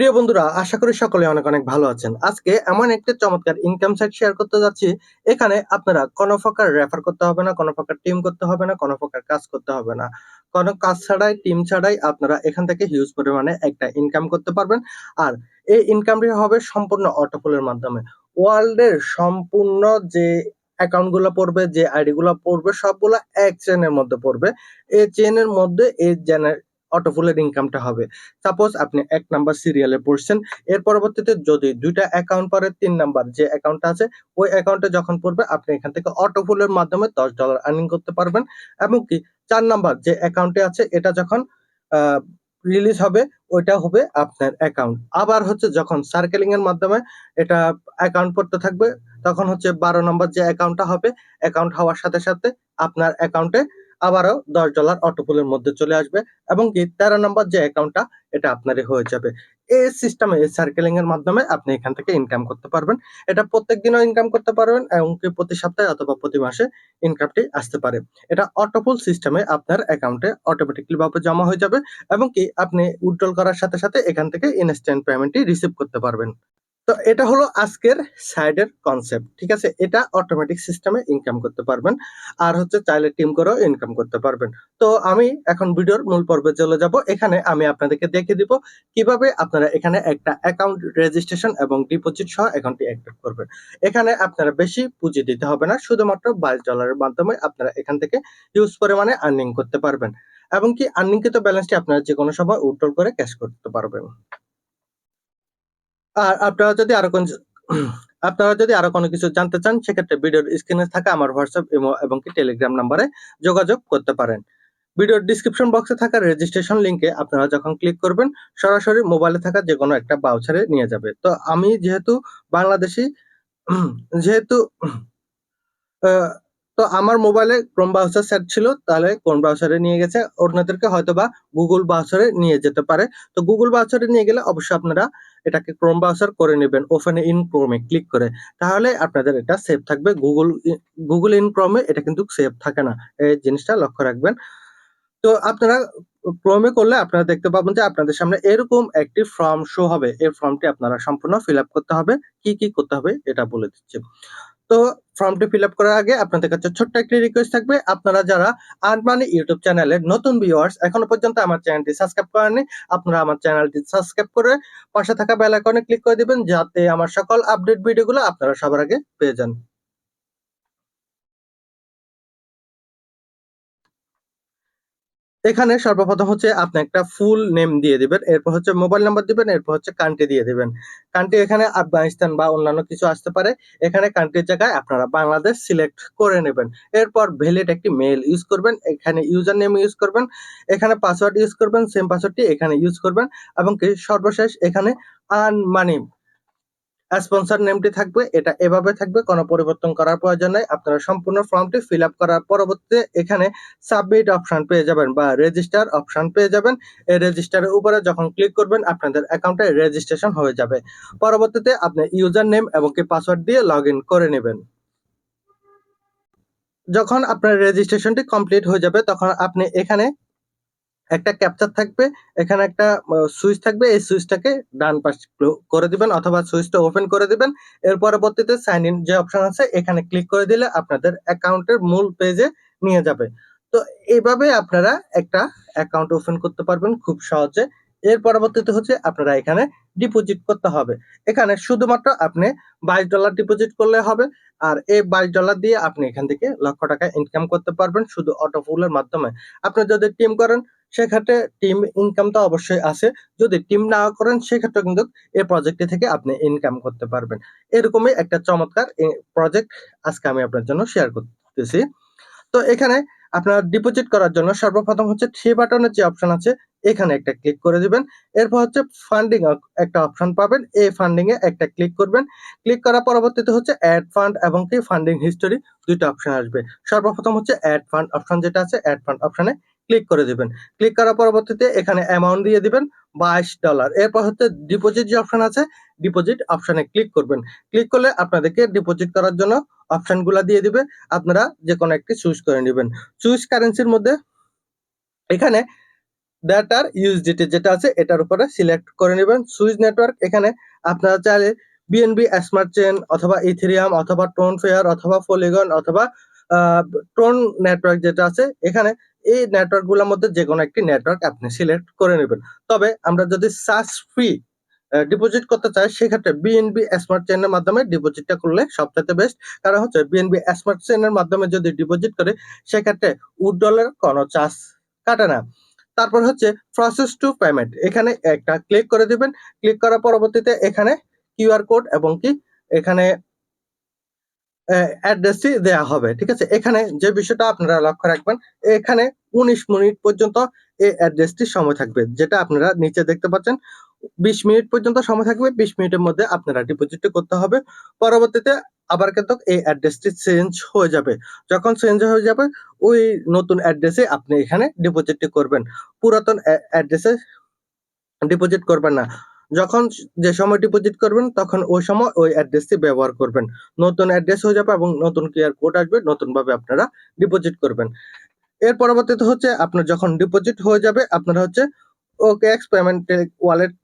প্রিয় বন্ধুরা, আশা করি সকলে অনেক অনেক ভালো আছেন। আজকে এমন একটা চমৎকার ইনকাম সাইট শেয়ার করতে যাচ্ছি। এখানে আপনারা কোনো প্রকার রেফার করতে হবে না, কোনো প্রকার টিম করতে হবে না, কোনো প্রকার কাজ করতে হবে না। কোনো কাজ ছাড়াই টিম ছাড়াই আপনারা এখান থেকে হিউজ পরিমাণে একটা ইনকাম করতে পারবেন। আর এই ইনকামটি হবে সম্পূর্ণ অটোফুলের মাধ্যমে। ওয়ার্ল্ডের সম্পূর্ণ যে অ্যাকাউন্টগুলো পড়বে, যে আইডি গুলো পড়বে, সবগুলো এক চেনের মধ্যে পড়বে। এই চেনের মধ্যে এই অটোফুলের ইনকামটা হবে। সাপোজ আপনি এক নাম্বার সিরিয়ালে পড়ছেন, এর পরবর্তীতে যদি দুইটা অ্যাকাউন্ট পরে তিন নাম্বার যে অ্যাকাউন্টটা আছে, ওই অ্যাকাউন্টে যখন পড়বে, আপনি এখান থেকে অটোফুলের মাধ্যমে দশ ডলার আর্নিং করতে পারবেন। এবং কি, চার নাম্বার যে অ্যাকাউন্টে আছে, এটা যখন রিলিজ হবে, ওইটা হবে আপনার অ্যাকাউন্ট আবার হচ্ছে যখন সার্কেলিং এর মাধ্যমে এটা অ্যাকাউন্ট পড়তে থাকবে, তখন হচ্ছে বারো নম্বর যে অ্যাকাউন্টটা হবে অ্যাকাউন্ট হওয়ার সাথে সাথে আপনার অ্যাকাউন্টে আবারও দশ ডলার অটোপুলের মধ্যে চলে আসবে এবং কি তেরো নম্বর যে অ্যাকাউন্টটা এটা আপনারই হয়ে যাবে। এই সিস্টেমে এই সার্কেলিং এর মাধ্যমে আপনি এখান থেকে ইনকাম করতে পারবেন। এটা প্রত্যেক দিনও ইনকাম করতে পারবেন এবং কি প্রতি সপ্তাহে অথবা প্রতি মাসে ইনকামটি আসতে পারে। এটা অটোপুল সিস্টেমে আপনার অ্যাকাউন্টে অটোমেটিকলি ভাবে জমা হয়ে যাবে এবং কি আপনি উইথড্রল করার সাথে সাথে এখান থেকে ইনস্ট্যান্ট পেমেন্টটি রিসিভ করতে পারবেন। তো এটা হলো আজকের সাইডের কনসেপ্ট ঠিক আছে? এটা অটোমেটিক সিস্টেমে ইনকাম করতে পারবেন, আর হচ্ছে চাইলে টিম করেও ইনকাম করতে পারবেন। তো আমি এখন ভিডিওর মূল পর্বে চলে যাব, এখানে আমি আপনাদেরকে দেখে দিব কীভাবে আপনারা এখানে একটা অ্যাকাউন্ট রেজিস্ট্রেশন এবং ডিপোজিট সহ অ্যাকাউন্টটি অ্যাক্টিভ করবেন। এখানে আপনারা বেশি পুঁজি দিতে হবে না, শুধুমাত্র বাইশ ডলারের মাধ্যমে আপনারা এখান থেকে হিউজ পরিমাণে আর্নিং করতে পারবেন। এবং কি আর্নিংকৃত ব্যালেন্সটি আপনারা যে কোনো সময় উইথড্রল করে ক্যাশ করতে পারবেন। আর আপনারা যদি আরও কোন আপনারা যদি আরও কোনো কিছু জানতে চান, সেক্ষেত্রে ভিডিওর স্ক্রিনে থাকা আমার হোয়াটসঅ্যাপ ইমো এবং কি টেলিগ্রাম নাম্বারে যোগাযোগ করতে পারেন। ভিডিওর ডিসক্রিপশন বক্সে থাকা রেজিস্ট্রেশন লিংকে আপনারা যখন ক্লিক করবেন, সরাসরি মোবাইলে থাকা যে কোনো একটা বাউচারে নিয়ে যাবে। তো আমি যেহেতু বাংলাদেশি, যেহেতু তো আমার মোবাইলে ক্রোম ব্রাউজার সেট ছিল, তাহলে কোন ব্রাউজারে নিয়ে গেছে। অন্যদেরকে হয়তো বা গুগল ব্রাউজারে নিয়ে যেতে পারে। তো গুগল ব্রাউজারে নিয়ে গেলে অবশ্যই আপনারা এটাকে ক্রোম ব্রাউজার করে নেবেন ওপেন ইন ক্রোমে ক্লিক করে। তাহলে আপনাদের এটা সেভ থাকবে। গুগল গুগল ইন ক্রোমে এটা কিন্তু সেভ থাকে না। এই জিনিসটা লক্ষ্য রাখবেন। তো আপনারা ক্রোমে করলে আপনারা দেখতে পাবেন যে আপনাদের সামনে এরকম একটি ফর্ম শো হবে। এই ফর্মটি আপনারা সম্পূর্ণ ফিল করতে হবে। কি কি করতে হবে, এটা বলে দিচ্ছি। তো ফর্মটি ফিল আপ করার আগে আপনাদের কাছে ছোট্ট একটি রিকোয়েস্ট থাকবে। আপনারা যারা আনমানি ইউটিউব চ্যানেলের নতুন ভিউয়ার্স এখনও পর্যন্ত আমার চ্যানেলটি সাবস্ক্রাইব করেননি, আপনারা আমার চ্যানেলটি সাবস্ক্রাইব করে পাশে থাকা বেল আইকনে ক্লিক করে দিবেন, যাতে আমার সকল আপডেট ভিডিওগুলো আপনারা সবার আগে পেয়ে যান। এখানে সর্বপ্রথম হচ্ছে আপনি একটা ফুল নেম দিয়ে দিবেন, এরপর হচ্ছে মোবাইল নাম্বার দিবেন, এরপর হচ্ছে কান্ট্রি দিয়ে দিবেন। কান্ট্রি এখানে আফগানিস্তান বা অন্যান্য কিছু আসতে পারে, এখানে কান্ট্রির জায়গায় আপনারা বাংলাদেশ সিলেক্ট করে নেবেন। এরপর ভ্যালিড একটি মেল ইউজ করবেন, এখানে ইউজার নেম ইউজ করবেন, এখানে পাসওয়ার্ড ইউজ করবেন সেম পাসওয়ার্ডটি এখানে ইউজ করবেন, এবং সর্বশেষ এখানে আন মানি স্পন্সর নেমটি থাকবে, এটা এভাবে থাকবে, কোনো পরিবর্তন করার প্রয়োজন নাই। আপনারা সম্পূর্ণ ফর্মটি ফিল আপ করার পরবর্তীতে এখানে সাবমিট অপশন পেয়ে যাবেন বা রেজিস্টার অপশন পেয়ে যাবেন। এই রেজিস্টারের উপরে যখন ক্লিক করবেন, আপনাদের অ্যাকাউন্টে রেজিস্ট্রেশন হয়ে যাবে। পরবর্তীতে আপনি ইউজার নেম এবং কি পাসওয়ার্ড দিয়ে লগ করে নেবেন। যখন আপনার রেজিস্ট্রেশনটি কমপ্লিট হয়ে যাবে, তখন আপনি এখানে একটা ক্যাপচার থাকবে, এখানে একটা সুইচ থাকবে, এই সুইচটাকে ডান পাশ করে দিবেন অথবা সুইচটা ওপেন করে দিবেন। এর পরবর্তীতে সাইন ইন যে অপশন আছে, এখানে ক্লিক করে দিলে আপনাদের অ্যাকাউন্টের মূল পেজে নিয়ে যাবে। তো এইভাবে আপনারা একটা অ্যাকাউন্ট ওপেন করতে পারবেন খুব সহজে। এর পরবর্তীতে হচ্ছে আপনারা এখানে ডিপোজিট করতে হবে। এখানে শুধুমাত্র আপনি বাইশ ডলার ডিপোজিট করলে হবে, আর এই বাইশ ডলার দিয়ে আপনি এখান থেকে লক্ষ টাকা ইনকাম করতে পারবেন শুধু অটোফুলের মাধ্যমে। আপনি যদি টিম করেন সেক্ষেত্রে টিম ইনকাম তো অবশ্যই আছে। যদি টিম না করেন, সেক্ষেত্রে কিন্তু এই প্রজেক্টটি থেকে আপনি ইনকাম করতে পারবেন। এরকমই একটা চমৎকার প্রজেক্ট আজকে আমি আপনার জন্য শেয়ার করতেছি। তো এখানে আপনার ডিপোজিট করার জন্য সর্বপ্রথম হচ্ছে থ্রি বাটনের যে অপশন আছে, এখানে একটা ক্লিক করে দিবেন। এরপর হচ্ছে ফান্ডিং একটা অপশন পাবেন। এই ফান্ডিং এ একটা ক্লিক করবেন। ক্লিক করার পরবর্তীতে হচ্ছে অ্যাড ফান্ড এবং কি ফান্ডিং হিস্টোরি দুইটা অপশন আসবে। সর্বপ্রথম হচ্ছে অ্যাড ফান্ড অপশন যেটা আছে অ্যাড ফান্ড অপশনে ক্লিক করে দিবেন। ক্লিক করার পরবর্তীতে এখানে অ্যামাউন্ট দিয়ে দিবেন, বাইশ ডলার এরপর হচ্ছে ডিপোজিট যে অপশন আছে ডিপোজিট অপশনে ক্লিক করবেন। ক্লিক করলে আপনাদেরকে ডিপোজিট করার জন্য অপশনগুলো দিয়ে দিবে। আপনারা যে কোনো একটি চুজ করে নেবেন। চুজ কারেন্সির মধ্যে এখানে দ্যাট আর ইউএসডিটি যেটা আছে, এটার উপরে সিলেক্ট করে নেবেন। সুইচ নেটওয়ার্ক এখানে আপনারা চাইলে বিএনবি স্মার্ট চেন অথবা ইথেরিয়াম অথবা টোন ফেয়ার অথবা পলিগন অথবা টোন নেটওয়ার্ক যেটা আছে, এখানে এই নেটওয়ার্কগুলোর মধ্যে যে কোনো একটি নেটওয়ার্ক আপনি সিলেক্ট করে নেবেন। তবে আমরা যদি সার্চ ফ্রি ডিপোজিট করতে চাই, সেক্ষেত্রে বিএনবি স্মার্ট চেনের মাধ্যমে ডিপোজিটটা করলে সবচেয়ে বেস্ট কারণ হচ্ছে বিএনবি স্মার্ট চেনের মাধ্যমে যদি ডিপোজিট করে, সেক্ষেত্রে উইথড্রলের কোনো চার্জ কাটে না। তারপর হচ্ছে প্রসেস টু পেমেন্ট এখানে একটা ক্লিক করে দিবেন। ক্লিক করার পরবর্তীতে এখানে কিউআর কোড এবং কি? এখানে অ্যাড্রেসটি দেয়া হবে, ঠিক আছে? এখানে যে বিষয়টা আপনারা লক্ষ্য রাখবেন, এখানে উনিশ মিনিট পর্যন্ত এই অ্যাড্রেসটি সময় থাকবে, যেটা আপনারা নিচে দেখতে পাচ্ছেন। বিশ মিনিট পর্যন্ত সময় থাকবে, বিশ মিনিটের মধ্যে আপনারা ডিপোজিট করতে হবে। পরবর্তীতে আবার কিন্তু এই অ্যাড্রেসটি চেঞ্জ হয়ে যাবে। যখন চেঞ্জ হয়ে যাবে, ওই নতুন অ্যাড্রেসে আপনি এখানে ডিপোজিটটি করবেন। পুরাতন অ্যাড্রেসে ডিপোজিট করবেন না। যখন যে সময় ডিপোজিট করবেন, তখন ওই সময় ওই অ্যাড্রেসটি ব্যবহার করবেন। নতুন অ্যাড্রেস হয়ে যাবে এবং নতুন কিউআর কোড আসবে নতুন ভাবে আপনারা ডিপোজিট করবেন। এর পরবর্তীতে হচ্ছে আপনার যখন ডিপোজিট হয়ে যাবে, আপনারা হচ্ছে ওকে এক্স পেমেন্ট ওয়ালেট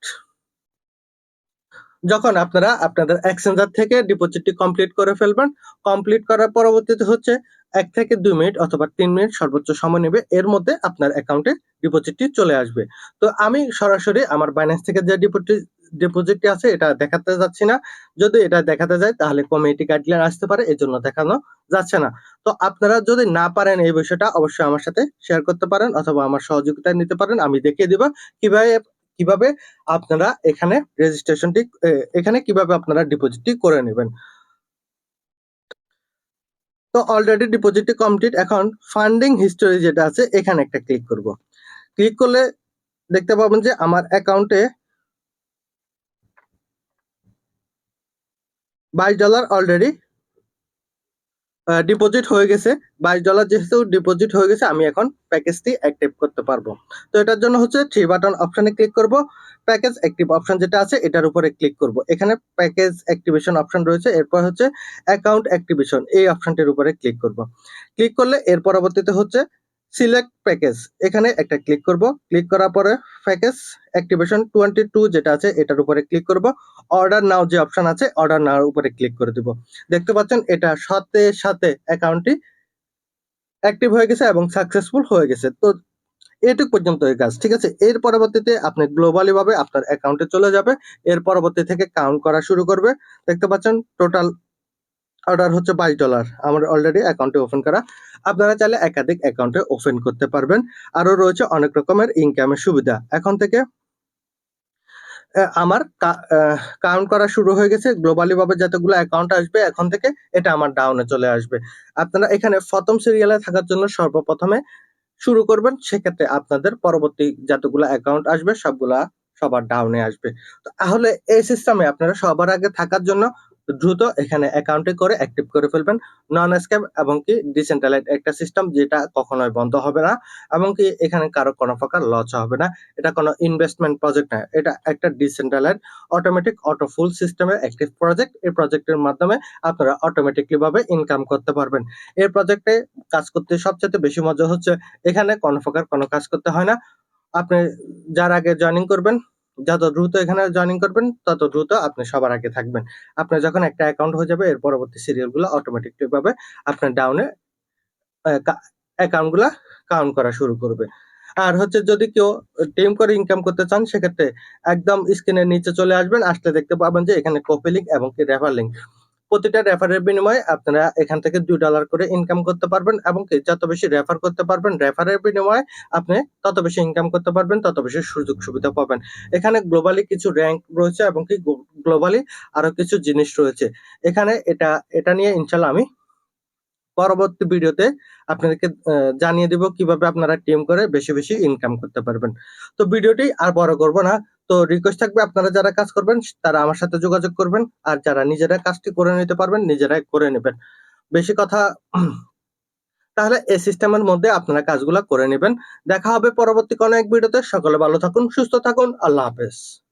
যখন আপনারা আপনাদের এক্সচেঞ্জার থেকে ডিপোজিটটি কমপ্লিট করে ফেলবেন কমপ্লিট করার পরবর্তীতে হচ্ছে এক থেকে দুই মিনিট অথবা তিন মিনিট সর্বোচ্চ সময় নেবে। এর মধ্যে আপনার অ্যাকাউন্টে ডিপোজিটটি চলে আসবে। তো আমি সরাসরি আমার বাইন্যান্স থেকে যে ডিপোজিট ডিপোজিটটি আছে, এটা দেখাতে যাচ্ছি না। যদি এটা দেখাতে যায় তাহলে কমিটি গাইডলাইন আসতে পারে এই জন্য দেখানো যাচ্ছে না। তো আপনারা যদি না পারেন এই বিষয়টা, অবশ্যই আমার সাথে শেয়ার করতে পারেন অথবা আমার সহযোগিতা নিতে পারেন, আমি দেখিয়ে দিব কীভাবে কীভাবে আপনারা এখানে রেজিস্ট্রেশনটি এখানে কীভাবে আপনারা ডিপোজিটটি করে নেবেন। তো অলরেডি ডিপোজিটটি কমপ্লিট এখন ফান্ডিং হিস্টোরি যেটা আছে, এখানে একটা ক্লিক করব। ক্লিক করলে দেখতে পাবেন যে আমার অ্যাকাউন্টে বাইশ ডলার অলরেডি ডিপোজিট হয়ে গেছে। বাইশ ডলার যেহেতু ডিপোজিট হয়ে গেছে, আমি এখন প্যাকেজটি অ্যাক্টিভ করতে পারব। তো এটার জন্য হচ্ছে থ্রি বাটন অপশানে ক্লিক করব। প্যাকেজ অ্যাক্টিভ অপশান যেটা আছে, এটার উপরে ক্লিক করব। এখানে প্যাকেজ অ্যাক্টিভেশন অপশান রয়েছে, এরপর হচ্ছে অ্যাকাউন্ট অ্যাক্টিভেশন এই অপশানটির উপরে ক্লিক করব। ক্লিক করলে এর পরবর্তীতে হচ্ছে সিলেক্ট প্যাকেজ এখানে একটা ক্লিক করব। ক্লিক করার পরে প্যাকেজ অ্যাক্টিভেশন টোয়েন্টি টু যেটা আছে, এটার উপরে ক্লিক করব। অর্ডার নাও যে অপশন আছে অর্ডার নাওয়ার উপরে ক্লিক করে দিব। দেখতে পাচ্ছেন, এটা সাথে সাথে অ্যাকাউন্টটি অ্যাক্টিভ হয়ে গেছে এবং সাকসেসফুল হয়ে গেছে। তো এটুক পর্যন্ত এই কাজ, ঠিক আছে? এর পরবর্তীতে আপনি গ্লোবালি ভাবে আপনার অ্যাকাউন্টে চলে যাবে। এর পরবর্তী থেকে কাউন্ট করা শুরু করবে। দেখতে পাচ্ছেন টোটাল অর্ডার হচ্ছে বাইশ ডলার আমার অলরেডি অ্যাকাউন্টে ওপেন করা। আপনারা চাইলে একাধিক অ্যাকাউন্টে ওপেন করতে পারবেন। আরও রয়েছে অনেক রকমের ইনকামের সুবিধা। এখন থেকে আমার কাউন্ট করা শুরু হয়ে গেছে। গ্লোবালি ভাবে যতগুলো অ্যাকাউন্ট আসবে, এখন থেকে এটা আমার ডাউনে চলে আসবে। আপনারা এখানে প্রথম সিরিয়ালে থাকার জন্য সর্বপ্রথমে শুরু করবেন। সেক্ষেত্রে আপনাদের পরবর্তী যতগুলো অ্যাকাউন্ট আসবে, সবগুলা সবার ডাউনে আসবে। তাহলে এই সিস্টেমে আপনারা সবার আগে থাকার জন্য দ্রুত এখানে অ্যাকাউন্টে করে অ্যাক্টিভ করে ফেলবেন। নন স্ক্যাম এবং কি ডিসেন্ট্রালাইজ একটা সিস্টেম যেটা কখনোই বন্ধ হবে না এবং কি এখানে কারও কোনো প্রকার লস হবে না। এটা কোনো ইনভেস্টমেন্ট প্রজেক্ট না, এটা একটা ডিসেন্ট্রালাইজ অটোমেটিক অটো ফুল সিস্টেমের একটি প্রজেক্ট এই প্রজেক্টের মাধ্যমে আপনারা অটোমেটিকলি ভাবে ইনকাম করতে পারবেন। এই প্রজেক্টে কাজ করতে সবচেয়ে বেশি মজা হচ্ছে, এখানে কোনো প্রকার কোনো কাজ করতে হয় না। আপনি যার আগে জয়েনিং করবেন যত দ্রুত এখানে জয়নিং করবেন, তত দ্রুত আপনি সবার আগে থাকবেন। আপনার যখন একটা অ্যাকাউন্ট হয়ে যাবে, এর পরবর্তী সিরিয়ালগুলো অটোমেটিকলি ভাবে আপনার ডাউনে অ্যাকাউন্টগুলো কাউন্ট করা শুরু করবে। আর হচ্ছে যদি কেউ টিম করে ইনকাম করতে চান, সেক্ষেত্রে একদম স্ক্রিনের নিচে চলে আসবেন, আসলে দেখতে পাবেন যে এখানে কপি লিঙ্ক এবং রেফার লিঙ্ক প্রতিটা রেফারের বিনিময়ে আপনারা এখান থেকে দুই ডলার করে ইনকাম করতে পারবেন এবং কি যত বেশি রেফার করতে পারবেন রেফারের বিনিময়ে আপনি তত বেশি ইনকাম করতে পারবেন, তত বেশি সুযোগ সুবিধা পাবেন। এখানে গ্লোবালি কিছু র্যাঙ্ক রয়েছে এবং কি গ্লোবালি আরও কিছু জিনিস রয়েছে। এখানে এটা এটা নিয়ে ইনশাল্লাহ আমি পরবর্তী ভিডিওতে আপনাদেরকে জানিয়ে দিব কীভাবে আপনারা টিম করে বেশি বেশি ইনকাম করতে পারবেন। তো ভিডিওটি আর বড় করব না। তো রিকোয়েস্ট থাকবে আপনারা যারা কাজ করবেন, তারা আমার সাথে যোগাযোগ করবেন আর যারা নিজেরা কাজটি করে নিতে পারবেন, নিজেরাই করে নেবেন। বেশি কথা, তাহলে এই সিস্টেমের মধ্যে আপনারা কাজগুলো করে নেবেন। দেখা হবে পরবর্তী কোনো এক ভিডিওতে। সকলে ভালো থাকুন, সুস্থ থাকুন। আল্লাহ হাফেজ।